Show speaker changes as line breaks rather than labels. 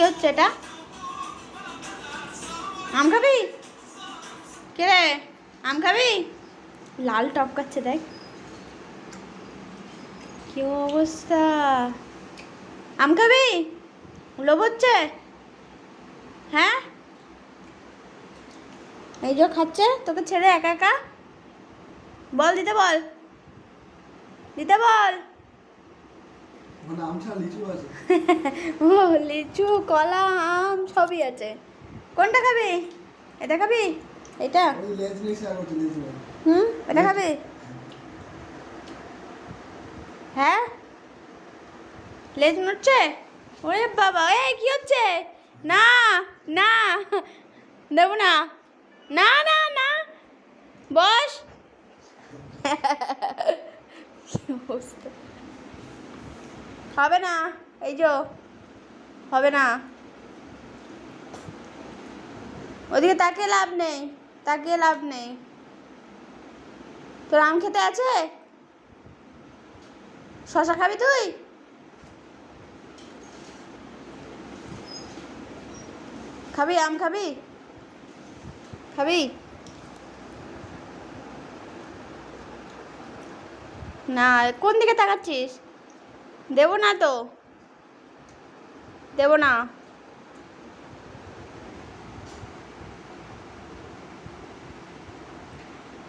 হচ্ছে এটা? আম খাবি? কে রে? আম খাবি? লাল টপকাচ্ছে দেখ। কি অবস্থা? আম খাবি? লোভ হচ্ছে? হ্যাঁ? এই যে খাচ্ছে, তোকে ছেড়ে একা একা। বল, দিতে বল। দিতে বল
ওখানে আম ছাড়া লিচু আছে
ও লিচু, কলা, আম, সবই আছে। কোনটা খাবি? এটা খাবি? এটা? হুম? এটা খাবি? হ্যাঁ? লেজ নড়ছে? ওরে বাবা এ কি হচ্ছে? না না, দেবো না। না না না। বস। অবস্থা। হবে না, এই যো হবে না। ওদিকে তাকিয়ে লাভ নেই, তাকিয়ে লাভ নেই। তোর আম খেতে আছে? শশা খাবি তুই? খাবি, আম খাবি? খাবি? না, কোন দিকে তাকাচ্ছিস? দেবো না তো? দেবো না?